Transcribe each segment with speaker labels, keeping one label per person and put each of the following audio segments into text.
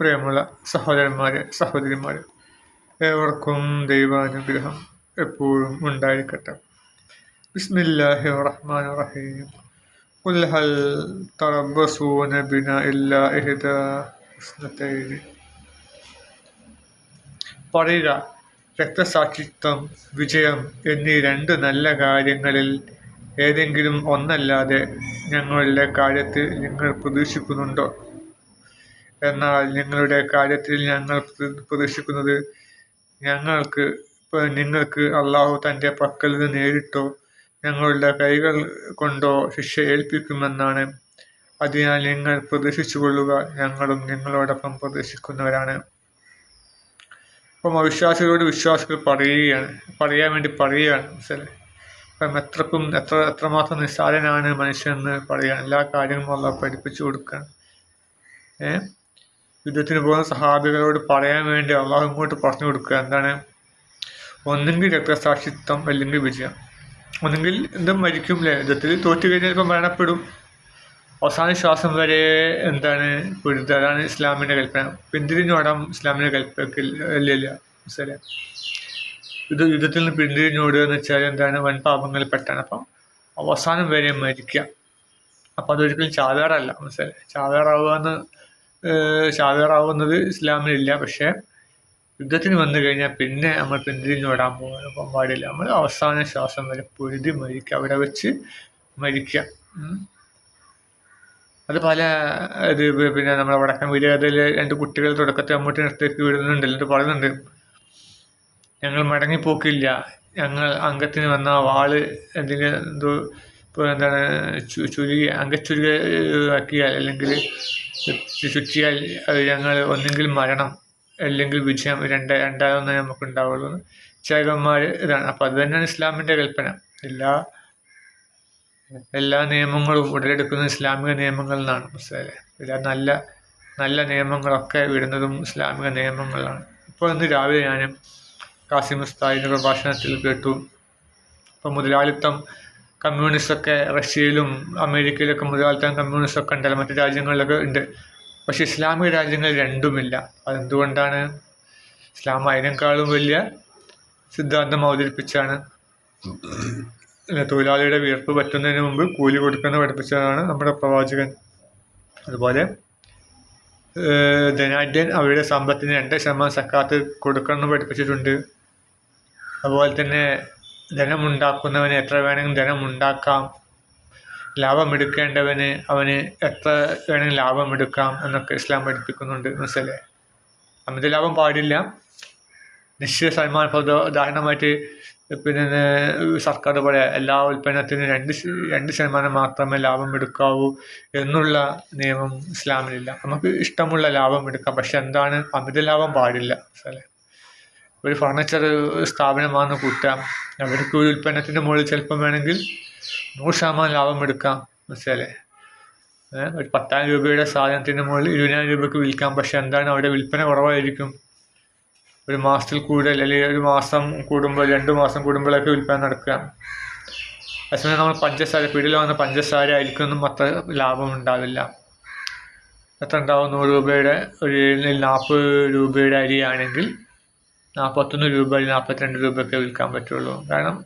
Speaker 1: പ്രിയമുള്ള സഹോദരന്മാരെ സഹോദരിമാരെ ഏവർക്കും ദൈവാനുഗ്രഹം എപ്പോഴും ഉണ്ടായിരിക്കട്ടെ ബിസ്മില്ലാഹി റഹ്മാൻ റഹീം قل هل تربصون بنا إلا إحدى حسنتين പറയുക രക്തസാക്ഷിത്വം വിജയം എന്നീ രണ്ട് നല്ല കാര്യങ്ങളിൽ ഏതെങ്കിലും ഒന്നല്ലാതെ ഞങ്ങളുടെ കാര്യത്തിൽ നിങ്ങൾ പ്രതീക്ഷിക്കുന്നുണ്ടോ എന്നാൽ നിങ്ങളുടെ കാര്യത്തിൽ ഞങ്ങൾ പ്രതീക്ഷിക്കുന്നത് ഞങ്ങൾക്ക് നിങ്ങൾക്ക് അള്ളാഹു തന്റെ പക്കൽ നിന്ന് നേരിട്ടോ ഞങ്ങളുടെ കൈകൾ കൊണ്ടോ ശിക്ഷ ഏൽപ്പിക്കുമെന്നാണ്. അതിനാൽ നിങ്ങൾ പ്രതീക്ഷിച്ചുകൊള്ളുക ഞങ്ങളും നിങ്ങളോടൊപ്പം പ്രതീക്ഷിക്കുന്നവരാണ്. അപ്പം അവിശ്വാസികളോട് വിശ്വാസികൾ പറയുകയാണ് പറയാൻ വേണ്ടി പറയുകയാണ് മനസ്സിലെ അപ്പം എത്രക്കും എത്ര എത്രമാത്രം നിസ്സാരനാണ് മനുഷ്യൻ എന്ന് പറയുകയാണ് എല്ലാ കാര്യങ്ങളും അള്ളാഹ് പഠിപ്പിച്ചു കൊടുക്കുകയാണ്. ഏഹ് യുദ്ധത്തിന് പോകുന്ന സഹാബികളോട് പറയാൻ വേണ്ടി അള്ളാഹു ഇങ്ങോട്ട് പറഞ്ഞു കൊടുക്കുക. എന്താണ്? ഒന്നെങ്കിൽ രക്തസാക്ഷിത്വം അല്ലെങ്കിൽ വിജയം. ഒന്നെങ്കിൽ എന്തും മരിക്കും അല്ലേ യുദ്ധത്തിൽ തോറ്റു കഴിഞ്ഞാൽ ഇപ്പം മരണപ്പെടും. അവസാന ശ്വാസം വരെ എന്താണ്? പൊരുത് അതാണ് ഇസ്ലാമിന്റെ കൽപ്പന. പിന്തിരിഞ്ഞോടാം ഇസ്ലാമിന്റെ കൽപ്പക്കിൽ അല്ലല്ല സാറേ ഇത് യുദ്ധത്തിൽ നിന്ന് പിന്തിരിഞ്ഞോടുക എന്ന് വെച്ചാൽ എന്താണ്? വൻ പാപങ്ങളിൽ പെട്ടാണ്. അപ്പം അവസാനം വരെ മരിക്കുക. അപ്പം അതൊരിക്കലും ചാവേറല്ല. മനസ്സിലായി? ചാവേറാവുക എന്ന് ചാവേറാവുന്നത് ഇസ്ലാമിലില്ല. പക്ഷേ യുദ്ധത്തിന് വന്നു കഴിഞ്ഞാൽ പിന്നെ നമ്മൾ പിന്തിരിഞ്ഞോടാൻ പോകാൻ പാടില്ല. നമ്മൾ അവസാന ശ്വാസം വരെ പൊരുതി മരിക്കുക. അവിടെ വെച്ച് മരിക്കുക. അത് പല ഇത് പിന്നെ നമ്മുടെ വടക്കൻ വീടുകളിൽ രണ്ട് കുട്ടികൾ തുടക്കത്തെ അങ്ങോട്ട് നിർത്തേക്ക് വിടുന്നുണ്ട്. എന്നിട്ട് പറയുന്നുണ്ട് ഞങ്ങൾ മടങ്ങിപ്പോക്കില്ല. ഞങ്ങൾ അംഗത്തിന് വന്ന വാൾ എന്തെങ്കിലും എന്തോ ഇപ്പോൾ എന്താണ് ചുരുകി അംഗച്ചുരുക ആക്കിയാൽ അല്ലെങ്കിൽ ചുറ്റിയാൽ അത് ഞങ്ങൾ ഒന്നെങ്കിൽ മരണം അല്ലെങ്കിൽ വിജയം രണ്ട് നമുക്ക് ഉണ്ടാവുള്ളൂ ചേകന്മാർ ഇതാണ്. അപ്പോൾ അത് തന്നെയാണ് ഇസ്ലാമിന്റെ കൽപ്പന. എല്ലാ എല്ലാ നിയമങ്ങളും ഉടലെടുക്കുന്നത് ഇസ്ലാമിക നിയമങ്ങളിൽ നിന്നാണ്. മനസ്സിലായില്ലേ? എല്ലാ നല്ല നല്ല നിയമങ്ങളൊക്കെ വിടുന്നതും ഇസ്ലാമിക നിയമങ്ങളിലാണ്. ഇപ്പോൾ ഇന്ന് രാവിലെ ഞാൻ കാസിം ഉസ്താദിന്റെ പ്രഭാഷണത്തിൽ കേട്ടു. ഇപ്പോൾ മുതലാളിത്തം കമ്മ്യൂണിസ്റ്റൊക്കെ റഷ്യയിലും അമേരിക്കയിലൊക്കെ മുതലാളിത്തം കമ്മ്യൂണിസ്റ്റൊക്കെ ഉണ്ടല്ലോ. മറ്റു രാജ്യങ്ങളിലൊക്കെ ഉണ്ട്. പക്ഷേ ഇസ്ലാമിക രാജ്യങ്ങളിൽ രണ്ടുമില്ല. അതെന്തുകൊണ്ടാണ്? ഇസ്ലാം അതിനേക്കാളും വലിയ സിദ്ധാന്തം അവതരിപ്പിച്ചാണ് തൊഴിലാളിയുടെ വിയർപ്പ് പറ്റുന്നതിന് മുമ്പ് കൂലി കൊടുക്കുന്ന പഠിപ്പിച്ചതാണ് നമ്മുടെ പ്രവാചകൻ. അതുപോലെ ധനാഢ്യൻ അവരുടെ സമ്പത്തിന് രണ്ട് ശതമാനം സക്കാത്ത് കൊടുക്കണമെന്ന് പഠിപ്പിച്ചിട്ടുണ്ട്. അതുപോലെ തന്നെ ധനമുണ്ടാക്കുന്നവന് എത്ര വേണമെങ്കിലും ധനമുണ്ടാക്കാം. ലാഭമെടുക്കേണ്ടവന് അവന് എത്ര വേണമെങ്കിലും ലാഭമെടുക്കാം എന്നൊക്കെ ഇസ്ലാം പഠിപ്പിക്കുന്നുണ്ട് മനസ്സിലെ അമിത ലാഭം പാടില്ല. നിശ്ചിത ശതമാനം ഉദാഹരണമായിട്ട് പിന്നെ സർക്കാർ പോലെ എല്ലാ ഉൽപ്പന്നത്തിനും രണ്ട് രണ്ട് ശതമാനം മാത്രമേ ലാഭം എടുക്കാവൂ എന്നുള്ള നിയമം ഇസ്ലാമിലില്ല. നമുക്ക് ഇഷ്ടമുള്ള ലാഭം എടുക്കാം പക്ഷെ എന്താണ്? അമിത ലാഭം പാടില്ല. മനസ്സിലെ ഒരു ഫർണിച്ചർ സ്ഥാപനമാണെന്ന് കൂട്ടാം. അവർക്ക് ഒരു ഉൽപ്പന്നത്തിന്റെ മുകളിൽ ചിലപ്പം വേണമെങ്കിൽ നൂറ് ശതമാനം ലാഭം എടുക്കാം മനസ്സിലെ ഒരു പത്തായിരം രൂപയുടെ സാധനത്തിന്റെ മുകളിൽ ഇരുപതിനായിരം രൂപയ്ക്ക് വിൽക്കാം. പക്ഷെ എന്താണ് അവിടെ വിൽപ്പന കുറവായിരിക്കും? ഒരു മാസത്തിൽ കൂടുതൽ അല്ലെങ്കിൽ ഒരു മാസം കൂടുമ്പോൾ രണ്ട് മാസം കൂടുമ്പോഴൊക്കെ വിൽപ്പന നടക്കുക. അതേസമയം നമ്മൾ പഞ്ചസാര പിടിയിൽ വന്ന പഞ്ചസാര ആയിരിക്കും അത്ര ലാഭം ഉണ്ടാവില്ല. എത്ര ഉണ്ടാവും? നൂറ് രൂപയുടെ ഒരു നാൽപ്പത് രൂപയുടെ അരിയാണെങ്കിൽ നാൽപ്പത്തൊന്ന് രൂപ നാൽപ്പത്തിരണ്ട് രൂപയൊക്കെ വിൽക്കാൻ പറ്റുള്ളൂ. കാരണം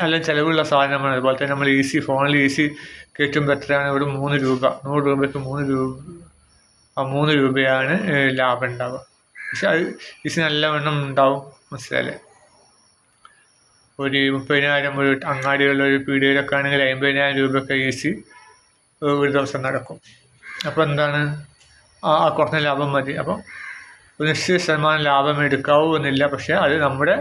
Speaker 1: നല്ല ചിലവുള്ള സാധനമാണ്. അതുപോലെ തന്നെ നമ്മൾ ഈസി ഫോണിൽ ഈസി കയറ്റുമ്പോൾ എത്രയാണ്? ഒരു മൂന്ന് രൂപ നൂറ് രൂപയ്ക്ക് മൂന്ന് രൂപ ആ മൂന്ന് രൂപയാണ് ലാഭം ഉണ്ടാവുക. പക്ഷെ അത് ഈസി നല്ലവണ്ണം ഉണ്ടാവും മനസ്സിലായില്ലേ? ഒരു മുപ്പതിനായിരം ഒരു അങ്ങാടികളിൽ ഒരു പീടികയിലൊക്കെ ആണെങ്കിൽ അമ്പതിനായിരം രൂപയൊക്കെ ഈസി ഒരു ദിവസം നടക്കും. അപ്പോൾ എന്താണ്? ആ കുറഞ്ഞ ലാഭം മതി. അപ്പം ഒരു നിശ്ചിത ശതമാനം ലാഭം എടുക്കാവൂ എന്നില്ല പക്ഷേ അത് നമ്മുടെ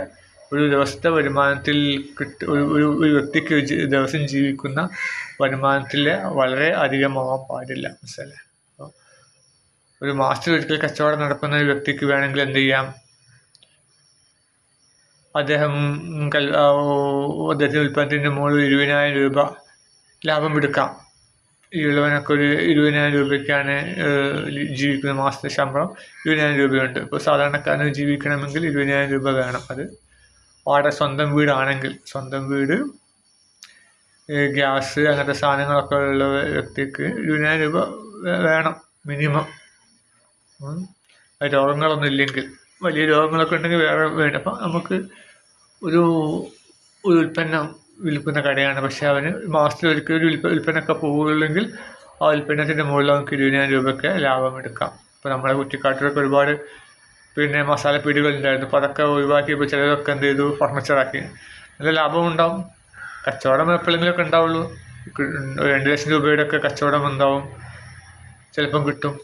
Speaker 1: ഒരു ദിവസത്തെ വരുമാനത്തിൽ കിട്ട ഒരു ഒരു വ്യക്തിക്ക് ദിവസം ജീവിക്കുന്ന വരുമാനത്തിൽ വളരെ അധികമാവാൻ പാടില്ല. മനസ്സിലെ ഒരു മാസത്തിൽ ഒരിക്കൽ കച്ചവടം നടക്കുന്ന ഒരു വ്യക്തിക്ക് വേണമെങ്കിൽ എന്ത് ചെയ്യാം? അദ്ദേഹം അദ്ദേഹത്തിന്റെ ഉൽപ്പന്നത്തിന്റെ മുകളിൽ ഇരുപതിനായിരം രൂപ ലാഭം എടുക്കാം. ഈ ഉള്ളവനൊക്കെ ഒരു ഇരുപതിനായിരം രൂപയ്ക്കാണ് ജീവിക്കുന്ന മാസത്തെ ശമ്പളം. ഇരുപതിനായിരം രൂപയുണ്ട്. ഇപ്പോൾ സാധാരണക്കാരന് ജീവിക്കണമെങ്കിൽ ഇരുപതിനായിരം രൂപ വേണം. അത് വാടക സ്വന്തം വീടാണെങ്കിൽ സ്വന്തം വീട് ഗ്യാസ് അങ്ങനത്തെ സാധനങ്ങളൊക്കെ ഉള്ള വ്യക്തിക്ക് ഇരുപതിനായിരം രൂപ വേണം മിനിമം. രോഗങ്ങളൊന്നും ഇല്ലെങ്കിൽ. വലിയ രോഗങ്ങളൊക്കെ ഉണ്ടെങ്കിൽ വേറെ വേണം അപ്പം നമുക്ക് ഒരു ഒരു ഉൽപ്പന്നം വിൽക്കുന്ന കടയാണ്. പക്ഷെ അവന് മാസത്തിൽ ഒരിക്കൽ ഒരു വിൽപ്പ ഉൽപ്പന്നമൊക്കെ പോവുകയുള്ളെങ്കിൽ ആ ഉൽപ്പന്നത്തിന്റെ മുകളിൽ നമുക്ക് ഇരുപതിനായിരം രൂപയൊക്കെ ലാഭം എടുക്കാം. ഇപ്പോൾ നമ്മുടെ കുറ്റിക്കാട്ടിലൊക്കെ ഒരുപാട് പിന്നെ മസാലപ്പീടികൾ ഉണ്ടായിരുന്നു. അപ്പോൾ അതൊക്കെ ഒഴിവാക്കിയപ്പോൾ ചിലരൊക്കെ എന്ത് ചെയ്തു? ഫർണിച്ചറാക്കി നല്ല ലാഭം ഉണ്ടാവും. കച്ചവടം എപ്പോഴെങ്കിലുമൊക്കെ ഉണ്ടാവുള്ളൂ. രണ്ട് ലക്ഷം രൂപയുടെ ഒക്കെ കച്ചവടം ഉണ്ടാവും. ചിലപ്പം കിട്ടും.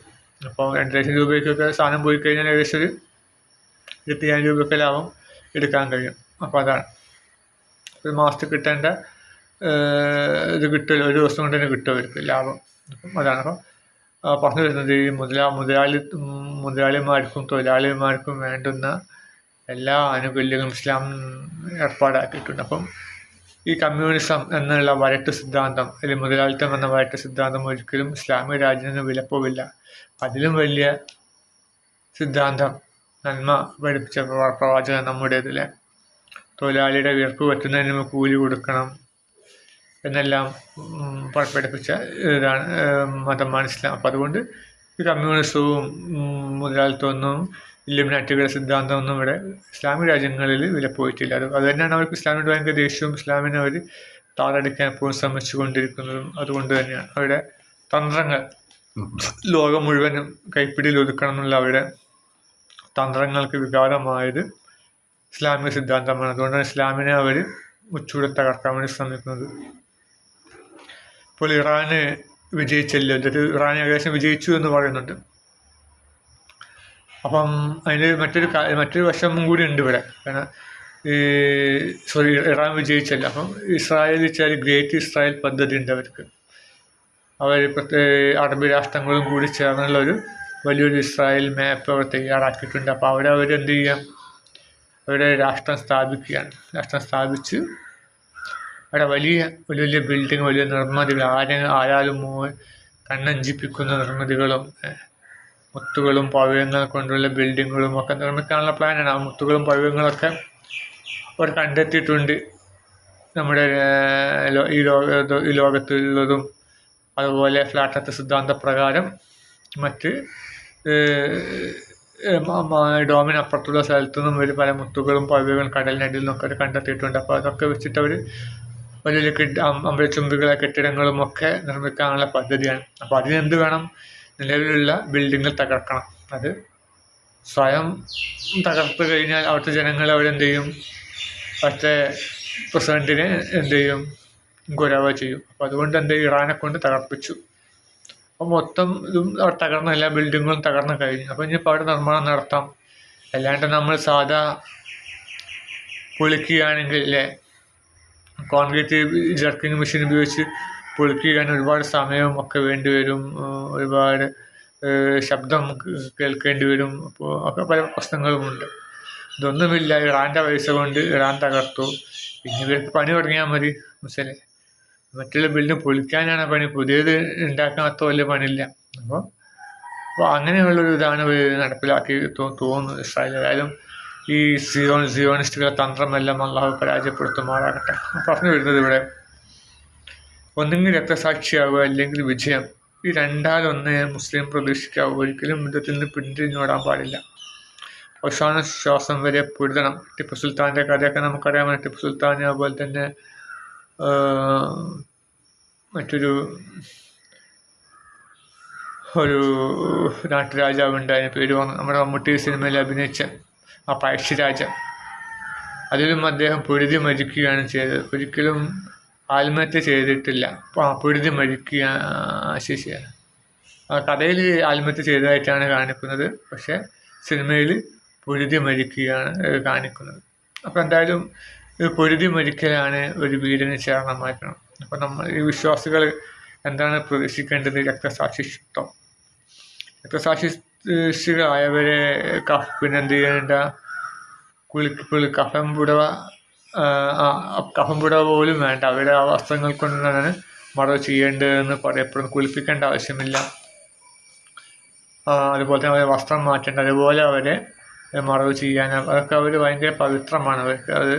Speaker 1: അപ്പോൾ രണ്ട് ലക്ഷം രൂപയ്ക്കൊക്കെ സാധനം പോയി കഴിഞ്ഞാൽ ഏകദേശം ഒരു ഇരുപത്തിയായിരം രൂപയൊക്കെ ലാഭം എടുക്കാൻ കഴിയും. അപ്പോൾ അതാണ്. ഒരു മാസത്തിൽ കിട്ടേണ്ട ഇത് കിട്ടില്ല ഒരു ദിവസം കൊണ്ട് തന്നെ കിട്ടും അവർക്ക് ലാഭം. അപ്പം അതാണ്. അപ്പം പറഞ്ഞു വരുന്നത് ഈ മുതലാ മുതലാളി മുതലാളിമാർക്കും തൊഴിലാളിമാർക്കും വേണ്ടുന്ന എല്ലാ ആനുകൂല്യങ്ങളും ഇസ്ലാം ഏർപ്പാടാക്കിയിട്ടുണ്ട്. അപ്പം ഈ കമ്മ്യൂണിസം എന്നുള്ള വരട്ട് സിദ്ധാന്തം അല്ലെങ്കിൽ മുതലാളിത്തം എന്ന വരട്ട് സിദ്ധാന്തം ഒരിക്കലും ഇസ്ലാമിക രാജ്യത്തിന് വിലപ്പോവില്ല. അതിലും വലിയ സിദ്ധാന്തം നന്മ പഠിപ്പിച്ച പ്രവാ- പ്രവാചകൻ നമ്മുടേതിലെ തൊഴിലാളിയുടെ വിയർപ്പ് പറ്റുന്നതിന് നമുക്ക് കൂലി കൊടുക്കണം എന്നെല്ലാം പഠിപ്പിച്ച ഇതാണ് മതമാണ് ഇസ്ലാം. അപ്പം അതുകൊണ്ട് ഈ കമ്മ്യൂണിസവും മുതലാളിത്തമൊന്നും ഇല്ലുമിനാറ്റുകളുടെ സിദ്ധാന്തമൊന്നും ഇവിടെ ഇസ്ലാമിക രാജ്യങ്ങളിൽ വിലപ്പോയിട്ടില്ല. അത് അത് തന്നെയാണ് അവർക്ക് ഇസ്ലാമിന്റെ ഭയങ്കര ദേഷ്യവും ഇസ്ലാമിനെ അവർ താറടിക്കാൻ എപ്പോഴും ശ്രമിച്ചു കൊണ്ടിരിക്കുന്നതും അതുകൊണ്ട് തന്നെയാണ്. അവരുടെ തന്ത്രങ്ങൾ ലോകം മുഴുവനും കൈപ്പിടിയിൽ ഒതുക്കണം എന്നുള്ള അവരുടെ തന്ത്രങ്ങൾക്ക് വികാരമായത് ഇസ്ലാമിക സിദ്ധാന്തമാണ്. അതുകൊണ്ടാണ് ഇസ്ലാമിനെ അവർ ഉച്ചൂടെ തകർക്കാൻ വേണ്ടി ശ്രമിക്കുന്നത്. ഇപ്പോൾ ഇറാന് വിജയിച്ചല്ലോ. എന്നിട്ട് ഇറാൻ ഏകദേശം വിജയിച്ചു എന്ന് പറയുന്നുണ്ട്. അപ്പം അതിന് മറ്റൊരു മറ്റൊരു വശം കൂടി ഉണ്ട് ഇവിടെ. കാരണം ഈ സോറി ഇറാൻ വിജയിച്ചല്ല. അപ്പം ഇസ്രായേൽ വെച്ചാൽ ഗ്രേറ്റ് ഇസ്രായേൽ പദ്ധതി ഉണ്ട് അവർക്ക്. അവർ അറബി രാഷ്ട്രങ്ങളും കൂടി ചേർന്നുള്ള ഒരു വലിയൊരു ഇസ്രായേൽ മാപ്പ് അവർ തയ്യാറാക്കിയിട്ടുണ്ട്. അപ്പോൾ അവരവരെന്ത് ചെയ്യാം? അവിടെ രാഷ്ട്രം സ്ഥാപിക്കുകയാണ്. രാഷ്ട്രം സ്ഥാപിച്ച്. അവിടെ വലിയ വലിയ വലിയ ബിൽഡിങ് വലിയ നിർമ്മിതികൾ ആരെ ആരാലും കണ്ണഞ്ചിപ്പിക്കുന്ന നിർമ്മിതികളും മുത്തുകളും പവയങ്ങളും കൊണ്ടുള്ള ബിൽഡിങ്ങുകളും ഒക്കെ നിർമ്മിക്കാനുള്ള പ്ലാനാണ് ആ മുത്തുകളും പവയങ്ങളൊക്കെ അവർ കണ്ടെത്തിയിട്ടുണ്ട്. നമ്മുടെ ഈ ലോക ഈ ലോകത്തുള്ളതും അതുപോലെ ഫ്ലാറ്റത്തെ സിദ്ധാന്ത പ്രകാരം മറ്റ് ഏഹ്, അപ്പുറത്തുള്ള സ്ഥലത്തു നിന്നും ഒരു പല മുത്തുകളും പവ്യകളും കടലിനടിയിൽ നിന്നൊക്കെ അവർ കണ്ടെത്തിയിട്ടുണ്ട്. അപ്പോൾ അതൊക്കെ വെച്ചിട്ട് അവർ വലിയ വലിയ കെട്ടി അമ്പലച്ചുംബികളെ കെട്ടിടങ്ങളും ഒക്കെ നിർമ്മിക്കാനുള്ള പദ്ധതിയാണ്. അപ്പോൾ അതിനെന്ത് വേണം? നിലവിലുള്ള ബിൽഡിങ്ങൾ തകർക്കണം. അത് സ്വയം തകർത്ത് കഴിഞ്ഞാൽ അവിടുത്തെ ജനങ്ങൾ അവരെന്ത് ചെയ്യും അവിടുത്തെ പ്രസിഡന്റിനെ എന്ത് ചെയ്യും ഗുരവ ചെയ്യും. അപ്പോൾ അതുകൊണ്ട് എന്ത്? ഇറാനെ കൊണ്ട് തകർപ്പിച്ചു. അപ്പോൾ മൊത്തം ഇതും തകർന്ന എല്ലാ ബിൽഡിങ്ങുകളും തകർന്ന് കഴിഞ്ഞു. അപ്പോൾ ഇനി അവിടെ നിർമ്മാണം നടത്താം. അല്ലാണ്ട് നമ്മൾ സാധാ പൊളിക്കുകയാണെങ്കിൽ കോൺക്രീറ്റ് ജർക്കിങ് മെഷീൻ ഉപയോഗിച്ച് പൊളിക്കുകയാണ് ഒരുപാട് സമയവും ഒക്കെ വേണ്ടി വരും. ഒരുപാട് ശബ്ദം കേൾക്കേണ്ടി വരും. അപ്പോൾ ഒക്കെ പല പ്രശ്നങ്ങളുമുണ്ട് ഇതൊന്നുമില്ല. ഇറാന്റെ പൈസ കൊണ്ട് ഇറാൻ തകർത്തു. ഇനി ഇവർക്ക് പണി തുടങ്ങിയാൽ മതി. മനസ്സിലെ മറ്റുള്ള ബിൽഡിംഗ് പൊളിക്കാനാണ് പണി. പുതിയത് ഉണ്ടാക്കാൻ അത്ര വലിയ പണിയില്ല. അപ്പോൾ അപ്പോൾ അങ്ങനെയുള്ളൊരു ഇതാണ് നടപ്പിലാക്കി തോന്നുന്നു ഇസ്രായേൽ ഏതായാലും ഈ സിയോൺ സിയോണിസ്റ്റുകളുടെ തന്ത്രമെല്ലാം അള്ളാഹു പരാജയപ്പെടുത്തുമാറാകട്ടെ പറഞ്ഞു വരുന്നത് ഇവിടെ ഒന്നെങ്കിൽ രക്തസാക്ഷിയാവുക അല്ലെങ്കിൽ വിജയം. ഈ രണ്ടാലൊന്ന് മുസ്ലിം പ്രതീക്ഷിക്കാവുക ഒരിക്കലും യുദ്ധത്തിൽ നിന്ന് പിന്തിരിഞ്ഞോടാൻ പാടില്ല. അവസാന ശ്വാസം വരെ പൊരുതണം. ടിപ്പു സുൽത്താന്റെ കഥയൊക്കെ നമുക്കറിയാമല്ലോ. ടിപ്പു സുൽത്താൻ അതുപോലെ തന്നെ മറ്റൊരു ഒരു നാട്ടുരാജാവുണ്ട്. അതിന് പേര് വന്നു നമ്മുടെ മമ്മൂട്ടി സിനിമയിൽ അഭിനയിച്ച ആ പഴശ്ശിരാജ. അതിലും അദ്ദേഹം പൊരുതി മരിക്കുകയാണ് ചെയ്തത്. ഒരിക്കലും ആത്മഹത്യ ചെയ്തിട്ടില്ല. ആ പൊരുതി മരിക്കുക ശേഷിയാണ്. കഥയിൽ ആത്മഹത്യ ചെയ്തതായിട്ടാണ് കാണിക്കുന്നത്. പക്ഷേ സിനിമയിൽ പൊരുതി മരിക്കുകയാണ് കാണിക്കുന്നത്. അപ്പോൾ എന്തായാലും ഈ പൊരുതി മരിക്കലാണ് ഒരു വീടിന് ചേർന്നമാക്കണം അപ്പം നമ്മൾ ഈ വിശ്വാസികൾ എന്താണ് പ്രതീക്ഷിക്കേണ്ടത്? രക്തസാക്ഷിത്വം രക്തസാക്ഷികളായവരെ കഫ് പിന്നെ എന്ത് ചെയ്യേണ്ട? പുളി കഫം പുടവ കഫം പുടവ പോലും വേണ്ട. അവരുടെ ആ വസ്ത്രങ്ങൾ കൊണ്ടാണ് മറവ് ചെയ്യേണ്ടതെന്ന് പറയപ്പെടുന്നു കുളിപ്പിക്കേണ്ട ആവശ്യമില്ല. അതുപോലെ തന്നെ അവരെ വസ്ത്രം മാറ്റേണ്ട. അതുപോലെ അവരെ മറവ് ചെയ്യാൻ. അതൊക്കെ അവർ ഭയങ്കര പവിത്രമാണ്. അവർക്ക് അത്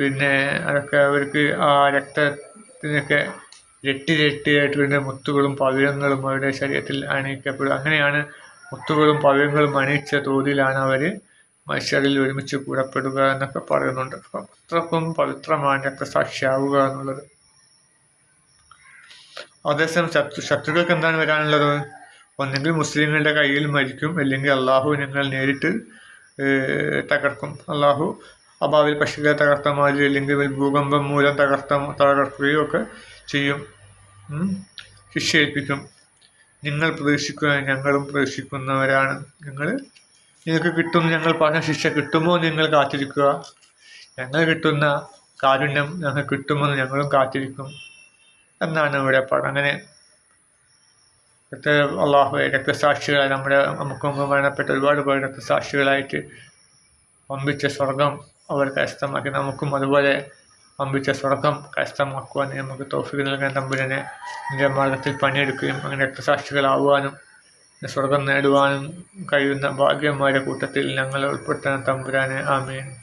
Speaker 1: പിന്നെ അതൊക്കെ അവർക്ക് ആ രക്തത്തിനൊക്കെ ഇരട്ടി ഇരട്ടിയായിട്ട് വരുന്ന മുത്തുകളും പവിഴങ്ങളും അവരുടെ ശരീരത്തിൽ അണിയിക്കപ്പെടും അങ്ങനെയാണ് മുത്തുകളും പവിഴങ്ങളും അണിയിച്ച തോതിലാണ് അവർ മനുഷ്യരിൽ ഒരുമിച്ച് കൂടപ്പെടുക എന്നൊക്കെ പറയുന്നുണ്ട്. അപ്പം അത്രക്കും പവിത്രമാണ് രക്തസാക്ഷിയാവുക എന്നുള്ളത്. അതേസമയം ശത്രു ശത്രുക്കൾക്ക് എന്താണ് വരാനുള്ളത്? ഒന്നെങ്കിൽ മുസ്ലിങ്ങളുടെ കയ്യിൽ മരിക്കും അല്ലെങ്കിൽ അള്ളാഹു ഞങ്ങൾ നേരിട്ട് തകർക്കും. അള്ളാഹു അഭാവിൽ പക്ഷികളെ തകർത്ത മാതിരി അല്ലെങ്കിൽ ഭൂകമ്പം മൂലം തകർത്ത തകർക്കുകയോ ഒക്കെ ചെയ്യും. ശിക്ഷ നിങ്ങൾ പ്രതീക്ഷിക്കുക ഞങ്ങളും പ്രതീക്ഷിക്കുന്നവരാണ് നിങ്ങൾ നിങ്ങൾക്ക് കിട്ടും ഞങ്ങൾ പറഞ്ഞ ശിക്ഷ കിട്ടുമോ നിങ്ങൾ കാത്തിരിക്കുക. ഞങ്ങൾ കിട്ടുന്ന കാരുണ്യം ഞങ്ങൾ കിട്ടുമെന്ന് ഞങ്ങളും കാത്തിരിക്കും. എന്നാണ് ഇവിടെ പറഞ്ഞത്. അങ്ങനെ അള്ളാഹു രക്തസാക്ഷികളായി നമ്മുടെ നമുക്ക് മുമ്പ് മരണപ്പെട്ട ഒരുപാട് പേർ രക്തസാക്ഷികളായിട്ട് പമ്പിച്ച സ്വർഗം അവർ കരസ്ഥമാക്കി. നമുക്കും അതുപോലെ പമ്പിച്ച സ്വർഗം കരസ്ഥമാക്കുവാൻ നമുക്ക് തോഫിക്ക് നൽകാൻ തമ്പുരനെ നിന്റെ മാർഗത്തിൽ പണിയെടുക്കുകയും അങ്ങനെ രക്തസാക്ഷികളാവാനും സ്വർഗം നേടുവാനും കഴിയുന്ന ഭാഗ്യന്മാരുടെ കൂട്ടത്തിൽ ഞങ്ങൾ ഉൾപ്പെടുത്താൻ തമ്പുരാനെ. ആമേൻ.